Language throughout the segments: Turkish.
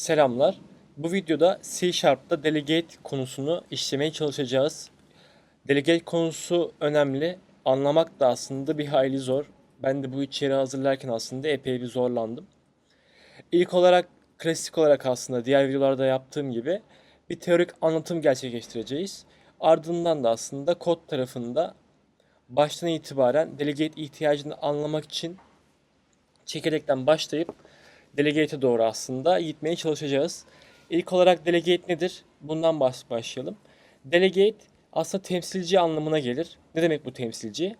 Selamlar. Bu videoda C Sharp'ta delegate konusunu işlemeye çalışacağız. Delegate konusu önemli. Anlamak da aslında bir hayli zor. Ben de bu içeriği hazırlarken aslında epey bir zorlandım. İlk olarak klasik olarak aslında diğer videolarda yaptığım gibi bir teorik anlatım gerçekleştireceğiz. Ardından da aslında kod tarafında baştan itibaren delegate ihtiyacını anlamak için çekirdekten başlayıp delegate'e doğru aslında gitmeye çalışacağız. İlk olarak delegate nedir? Bundan baş- başlayalım. Delegate aslında temsilci anlamına gelir. Ne demek bu temsilci?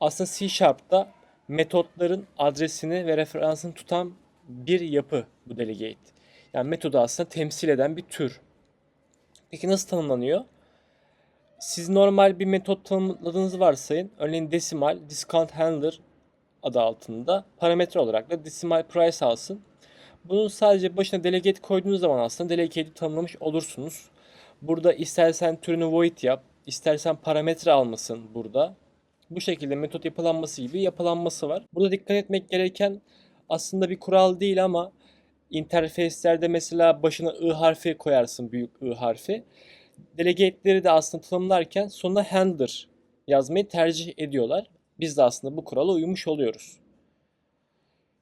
Aslında C Sharp'ta metotların adresini ve referansını tutan bir yapı bu delegate. Yani metodu aslında temsil eden bir tür. Peki nasıl tanımlanıyor? Siz normal bir metot tanımladığınızı varsayın. Örneğin decimal, discount handler adı altında parametre olarak da decimal price alsın. Bunun sadece başına delegate koyduğunuz zaman aslında delegate'i tanımlamış olursunuz. Burada istersen türünü void yap, istersen parametre almasın burada. Bu şekilde metot yapılanması gibi yapılanması var. Burada dikkat etmek gereken aslında bir kural değil ama interface'lerde mesela başına i harfi koyarsın büyük i harfi. Delegate'leri de aslında tanımlarken sonuna handler yazmayı tercih ediyorlar. Biz de aslında bu kurala uymuş oluyoruz.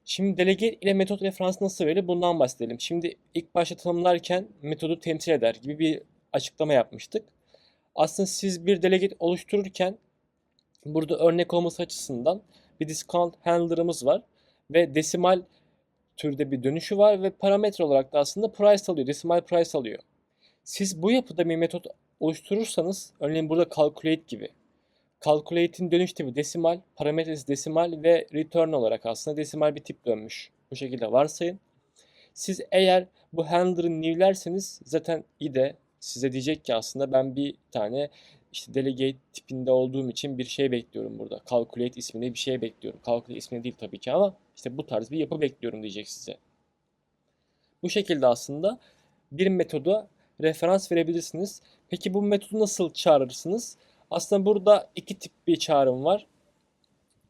Şimdi delegate ile metot referansı nasıl verilir bundan bahsedelim. Şimdi ilk başta tanımlarken metodu temsil eder gibi bir açıklama yapmıştık. Aslında siz bir delegate oluştururken burada örnek olması açısından bir discount handler'ımız var ve desimal türde bir dönüşü var ve parametre olarak da aslında price alıyor, decimal price alıyor. Siz bu yapıda bir metot oluşturursanız örneğin burada calculate gibi Calculate'in dönüş tipi desimal, parametresi desimal ve return olarak aslında desimal bir tip dönmüş. Bu şekilde varsayın. Siz eğer bu handler'ı new'lerseniz zaten IDE size diyecek ki aslında ben bir tane işte delegate tipinde olduğum için bir şey bekliyorum burada. Calculate isminde bir şey bekliyorum. Calculate isminde değil tabii ki ama işte bu tarz bir yapı bekliyorum diyecek size. Bu şekilde aslında bir metoda referans verebilirsiniz. Peki bu metodu nasıl çağırırsınız? Aslında burada iki tip bir çağrım var.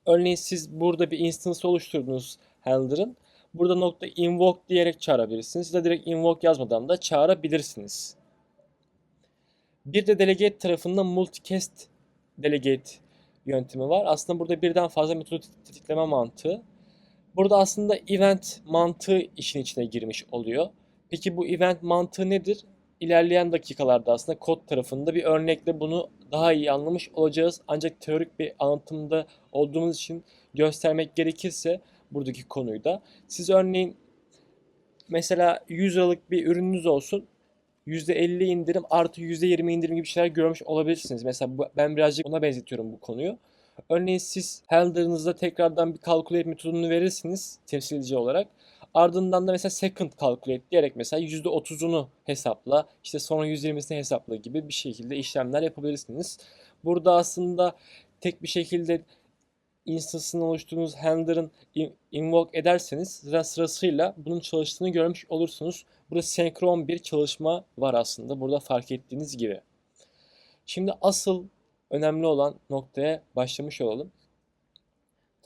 Örneğin siz burada bir instance oluşturdunuz handler'ın. Burada nokta invoke diyerek çağırabilirsiniz. Ya da direkt invoke yazmadan da çağırabilirsiniz. Bir de delegate tarafında multicast delegate yöntemi var. Aslında burada birden fazla metodu tetikleme mantığı. Burada aslında event mantığı işin içine girmiş oluyor. Peki bu event mantığı nedir? İlerleyen dakikalarda aslında kod tarafında bir örnekle bunu daha iyi anlamış olacağız. Ancak teorik bir anlatımda olduğumuz için göstermek gerekirse buradaki konuyu da siz örneğin mesela 100 liralık bir ürününüz olsun. %50 indirim artı %20 indirim gibi şeyler görmüş olabilirsiniz. Mesela ben birazcık ona benzetiyorum bu konuyu. Örneğin siz handler'ınızda tekrardan bir calculate metodunu verirsiniz temsil edici olarak. Ardından da mesela second calculate diyerek mesela %30'unu hesapla, işte sonra %20'sini hesapla gibi bir şekilde işlemler yapabilirsiniz. Burada aslında tek bir şekilde instance'ını oluşturduğunuz handler'ın invoke ederseniz zaten sırasıyla bunun çalıştığını görmüş olursunuz. Burada senkron bir çalışma var aslında burada fark ettiğiniz gibi. Şimdi asıl önemli olan noktaya başlamış olalım.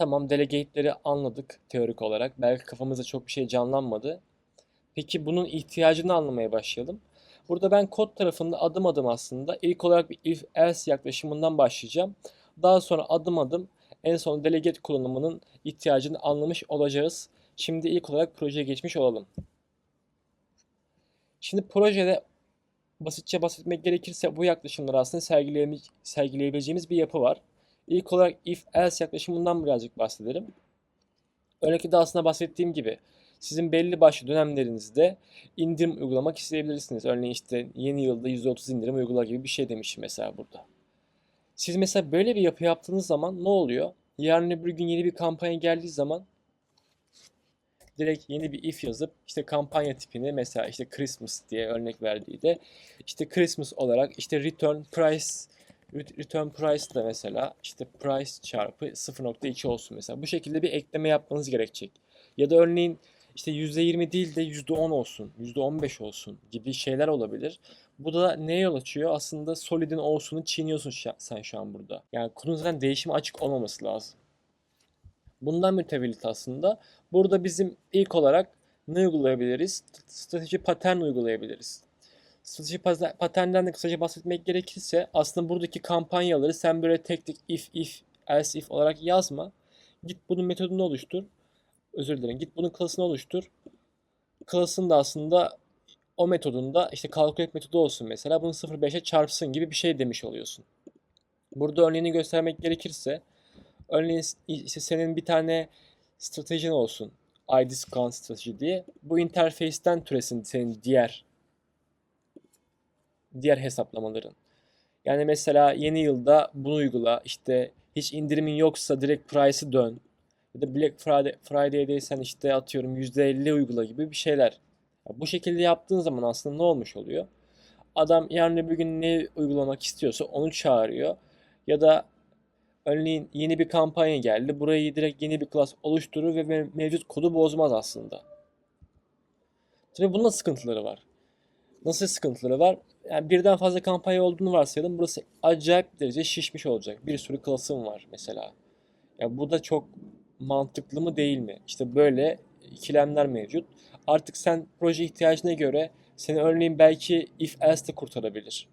Tamam delegate'leri anladık teorik olarak. Belki kafamızda çok bir şey canlanmadı. Peki bunun ihtiyacını anlamaya başlayalım. Burada ben kod tarafında adım adım aslında ilk olarak bir if else yaklaşımından başlayacağım. Daha sonra adım adım en son delegate kullanımının ihtiyacını anlamış olacağız. Şimdi ilk olarak projeye geçmiş olalım. Şimdi projede basitçe bahsetmek gerekirse bu yaklaşımları aslında sergileyebileceğimiz bir yapı var. İlk olarak if else yaklaşımından birazcık bahsedelim. Örnekte de aslında bahsettiğim gibi sizin belli başlı dönemlerinizde indirim uygulamak isteyebilirsiniz. Örneğin işte yeni yılda %30 indirim uygula gibi bir şey demişim mesela burada. Siz mesela böyle bir yapı yaptığınız zaman ne oluyor? Yarın öbür gün yeni bir kampanya geldiği zaman direkt yeni bir if yazıp işte kampanya tipini mesela işte Christmas diye örnek verdiği de işte Christmas olarak işte return price return price da mesela işte price çarpı 0.2 olsun mesela. Bu şekilde bir ekleme yapmanız gerekecek. Ya da örneğin işte %20 değil de %10 olsun, %15 olsun gibi şeyler olabilir. Bu da neye yol açıyor? Aslında Solid'in olsunu çiğniyorsun sen şu an burada. Yani kurun zaten değişime açık olmaması lazım. Bundan mütevellit aslında burada bizim ilk olarak ne uygulayabiliriz? Strateji patern uygulayabiliriz. Strateji paternden de kısaca bahsetmek gerekirse aslında buradaki kampanyaları sen böyle tek tek if if else if olarak yazma. Git bunun metodunu oluştur. Özür dilerim. Git bunun klasını oluştur. Klasın da aslında o metodunda işte calculate metodu olsun mesela. Bunu 0.5'e çarpsın gibi bir şey demiş oluyorsun. Burada örneğini göstermek gerekirse örneğin işte senin bir tane stratejin olsun. ID scan strateji diye. Bu interface'ten türesin senin diğer diğer hesaplamaların. Yani mesela yeni yılda bunu uygula. İşte hiç indirimin yoksa direkt price'ı dön. Ya da Black Friday, Friday'deysen işte atıyorum %50 uygula gibi bir şeyler. Ya bu şekilde yaptığın zaman aslında ne olmuş oluyor? Adam yarın öbür gün ne uygulamak istiyorsa onu çağırıyor. Ya da örneğin yeni bir kampanya geldi. Burayı direkt yeni bir klas oluşturur ve mev- mevcut kodu bozmaz aslında. Tabii bunun da sıkıntıları var. Nasıl sıkıntıları var? Yani birden fazla kampanya olduğunu varsayalım. Burası acayip derece şişmiş olacak. Bir sürü klasım var mesela. Ya bu da çok mantıklı mı değil mi? İşte böyle ikilemler mevcut. Artık sen proje ihtiyacına göre seni örneğin belki if else de kurtarabilir.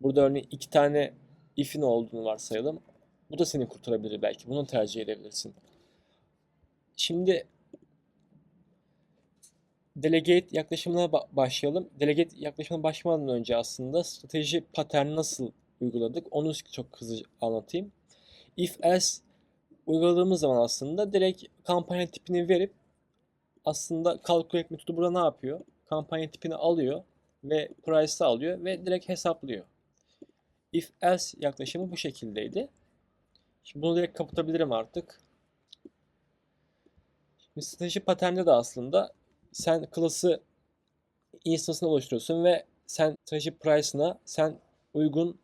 Burada örneğin iki tane if'in olduğunu varsayalım. Bu da seni kurtarabilir belki. Bunu tercih edebilirsin. Şimdi delegate yaklaşımına ba- başlayalım. Delegate yaklaşımına başlamadan önce aslında strateji paterni nasıl uyguladık onu çok hızlı anlatayım. If else uyguladığımız zaman aslında direkt kampanya tipini verip aslında calculate metodu burada ne yapıyor? Kampanya tipini alıyor ve price'ı alıyor ve direkt hesaplıyor. If else yaklaşımı bu şekildeydi. Şimdi bunu direkt kapatabilirim artık. Şimdi strateji paternde de aslında sen klası instansını oluşturuyorsun ve sen strateji price'ına sen uygun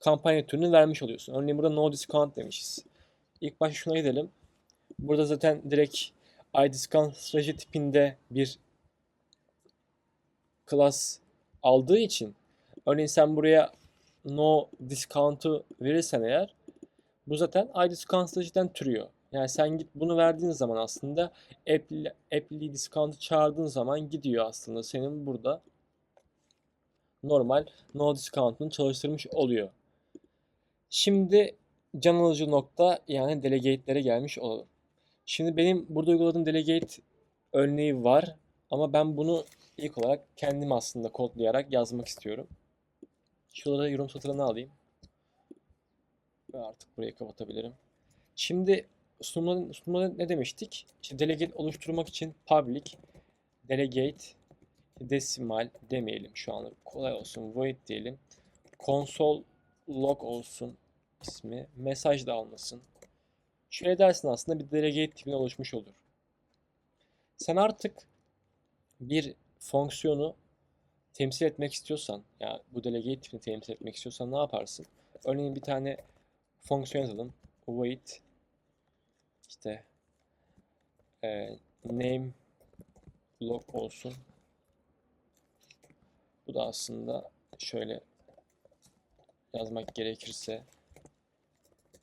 kampanya türünü vermiş oluyorsun. Örneğin burada no discount demişiz. İlk başta şuna gidelim. Burada zaten direkt iDiscount strateji tipinde bir class aldığı için örneğin sen buraya no discount'u verirsen eğer bu zaten iDiscount stratejiden türüyor. Yani sen git bunu verdiğin zaman aslında Apple, Apple'i discount'ı çağırdığın zaman gidiyor aslında senin burada normal no discount'unu çalıştırmış oluyor. Şimdi can alıcı nokta yani delegate'lere gelmiş olalım. Şimdi benim burada uyguladığım delegate örneği var ama ben bunu ilk olarak kendim aslında kodlayarak yazmak istiyorum. Şurada yorum satırını alayım. Ve artık burayı kapatabilirim. Şimdi sunumda, sunumda ne demiştik? İşte delegate oluşturmak için public delegate desimal demeyelim şu anlık kolay olsun void diyelim. Console log olsun ismi. Mesaj da almasın. Şöyle dersin aslında bir delegate tipine oluşmuş olur. Sen artık bir fonksiyonu temsil etmek istiyorsan, ya bu delegate tipini temsil etmek istiyorsan ne yaparsın? Örneğin bir tane fonksiyon yazalım. Void işte e, name log olsun. Bu da aslında şöyle yazmak gerekirse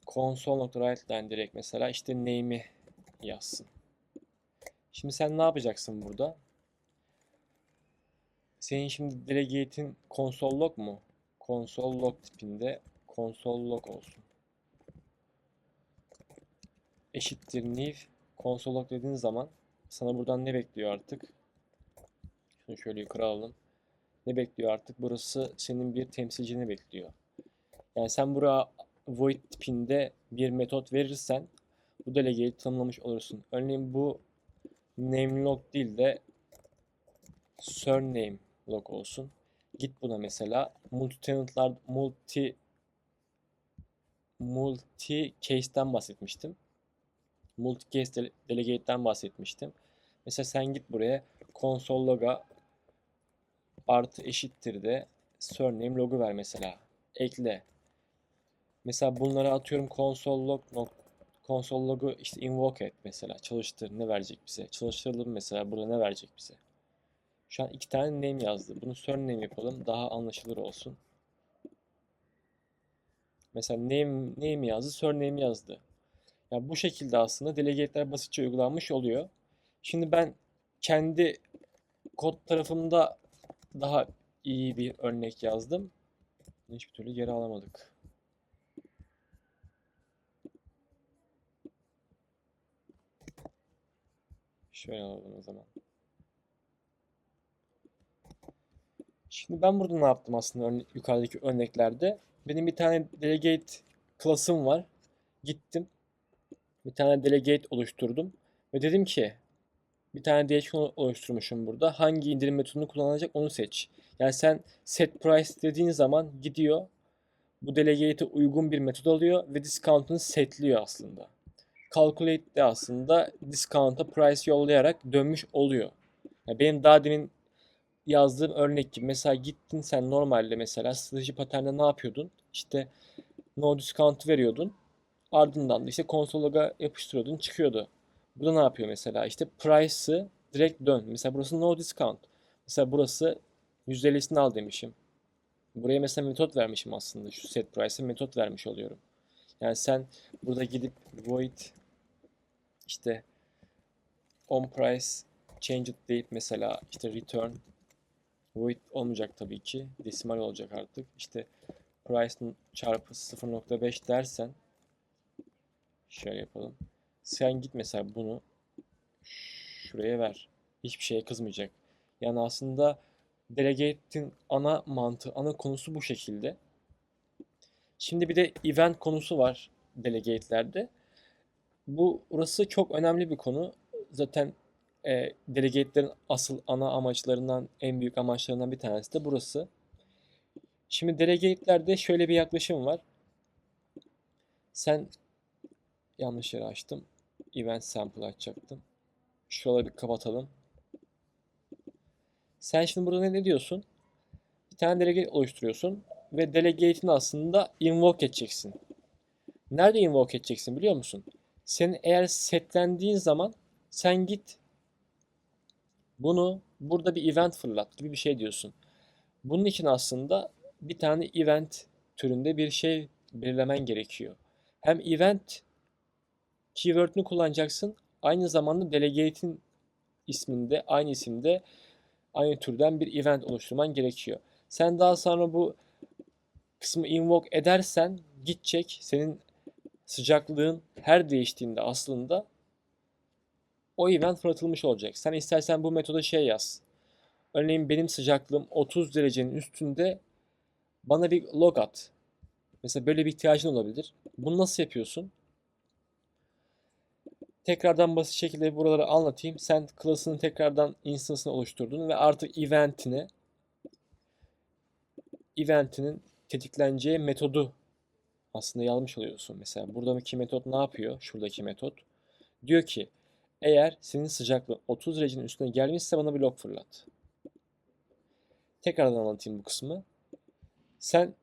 console.writeline direkt mesela işte name'i yazsın. Şimdi sen ne yapacaksın burada? Senin şimdi delegate'in console log mu? Console log tipinde console log olsun. Eşittir new console dediğin zaman sana buradan ne bekliyor artık? Şunu şöyle yukarı alalım. Ne bekliyor artık? Burası senin bir temsilcini bekliyor. Yani sen buraya void tipinde bir metot verirsen bu delegate'i tanımlamış olursun. Örneğin bu name log değil de surname log olsun. Git buna mesela multi tenantlar multi multi case'ten bahsetmiştim. Multi case dele- delegate'den bahsetmiştim. Mesela sen git buraya console log'a artı eşittir de surname logu ver mesela. Ekle. Mesela bunları atıyorum console log console log'u işte invoke et mesela. Çalıştır ne verecek bize? Çalıştıralım mesela burada ne verecek bize? Şu an iki tane name yazdı. Bunu surname yapalım daha anlaşılır olsun. Mesela name, name yazdı, surname yazdı. Ya bu şekilde aslında delegate'ler basitçe uygulanmış oluyor. Şimdi ben kendi kod tarafımda daha iyi bir örnek yazdım. Hiçbir türlü geri alamadık. Şöyle alalım o zaman. Şimdi ben burada ne yaptım aslında örne- yukarıdaki örneklerde? Benim bir tane delegate class'ım var. Gittim. Bir tane delegate oluşturdum. Ve dedim ki bir tane değişken oluşturmuşum burada. Hangi indirim metodunu kullanacak onu seç. Yani sen set price dediğin zaman gidiyor. Bu delegate'e uygun bir metod alıyor ve discount'unu setliyor aslında. Calculate de aslında discount'a price yollayarak dönmüş oluyor. Yani benim daha demin yazdığım örnek gibi mesela gittin sen normalde mesela strateji paternde ne yapıyordun? İşte no discount veriyordun. Ardından da işte console log'a yapıştırıyordun çıkıyordu. Burada ne yapıyor mesela? İşte price'ı direkt dön. Mesela burası no discount. Mesela burası %50'sini al demişim. Buraya mesela metot vermişim aslında. Şu set price'e metot vermiş oluyorum. Yani sen burada gidip void işte on price change it deyip mesela işte return void olmayacak tabii ki. Desimal olacak artık. İşte price çarpı 0.5 dersen şöyle yapalım. Sen git mesela bunu şuraya ver. Hiçbir şeye kızmayacak. Yani aslında delegate'in ana mantığı, ana konusu bu şekilde. Şimdi bir de event konusu var delegate'lerde. Bu burası çok önemli bir konu. Zaten e, delegate'lerin asıl ana amaçlarından, en büyük amaçlarından bir tanesi de burası. Şimdi delegate'lerde şöyle bir yaklaşım var. Sen yanlış yere açtım. Event sample açacaktım. Şuraları bir kapatalım. Sen şimdi burada ne diyorsun? Bir tane delegate oluşturuyorsun ve delegate'ini aslında invoke edeceksin. Nerede invoke edeceksin biliyor musun? Senin eğer setlendiğin zaman sen git bunu burada bir event fırlat gibi bir şey diyorsun. Bunun için aslında bir tane event türünde bir şey belirlemen gerekiyor. Hem event keyword'ünü kullanacaksın. Aynı zamanda delegate'in isminde, aynı isimde aynı türden bir event oluşturman gerekiyor. Sen daha sonra bu kısmı invoke edersen gidecek senin sıcaklığın her değiştiğinde aslında o event fırlatılmış olacak. Sen istersen bu metoda şey yaz. Örneğin benim sıcaklığım 30 derecenin üstünde bana bir log at. Mesela böyle bir ihtiyacın olabilir. Bunu nasıl yapıyorsun? Tekrardan basit şekilde buraları anlatayım. Sen class'ını tekrardan instance'ını oluşturdun ve artık event'ine event'inin tetikleneceği metodu aslında yazmış oluyorsun. Mesela buradaki metot ne yapıyor? Şuradaki metot. Diyor ki eğer senin sıcaklığın 30 derecenin üstüne gelmişse bana bir log fırlat. Tekrardan anlatayım bu kısmı. Sen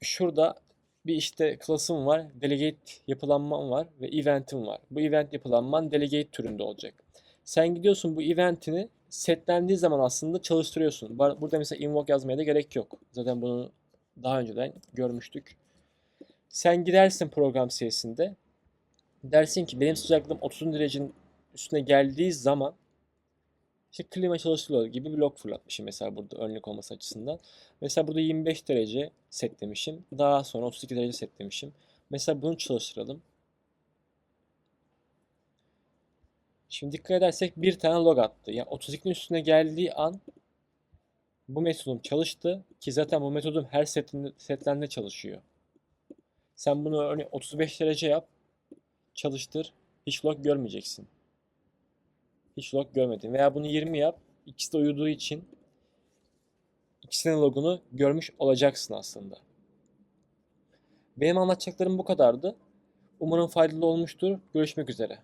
şurada bir işte class'ım var, delegate yapılanman var ve event'im var. Bu event yapılanman delegate türünde olacak. Sen gidiyorsun bu event'ini setlendiği zaman aslında çalıştırıyorsun. Burada mesela invoke yazmaya da gerek yok. Zaten bunu daha önceden görmüştük. Sen gidersin program sesinde. Dersin ki benim sıcaklığım 30 derecenin üstüne geldiği zaman işte klima çalıştırılıyor gibi bir log fırlatmışım mesela burada örnek olması açısından. Mesela burada 25 derece setlemişim. Daha sonra 32 derece setlemişim. Mesela bunu çalıştıralım. Şimdi dikkat edersek bir tane log attı. Yani 32'nin üstüne geldiği an bu metodum çalıştı ki zaten bu metodum her setinde, setlende çalışıyor. Sen bunu örneğin 35 derece yap, çalıştır, hiç log görmeyeceksin. Hiç log görmedin. Veya bunu 20 yap, ikisi de uyuduğu için ikisinin logunu görmüş olacaksın aslında. Benim anlatacaklarım bu kadardı. Umarım faydalı olmuştur. Görüşmek üzere.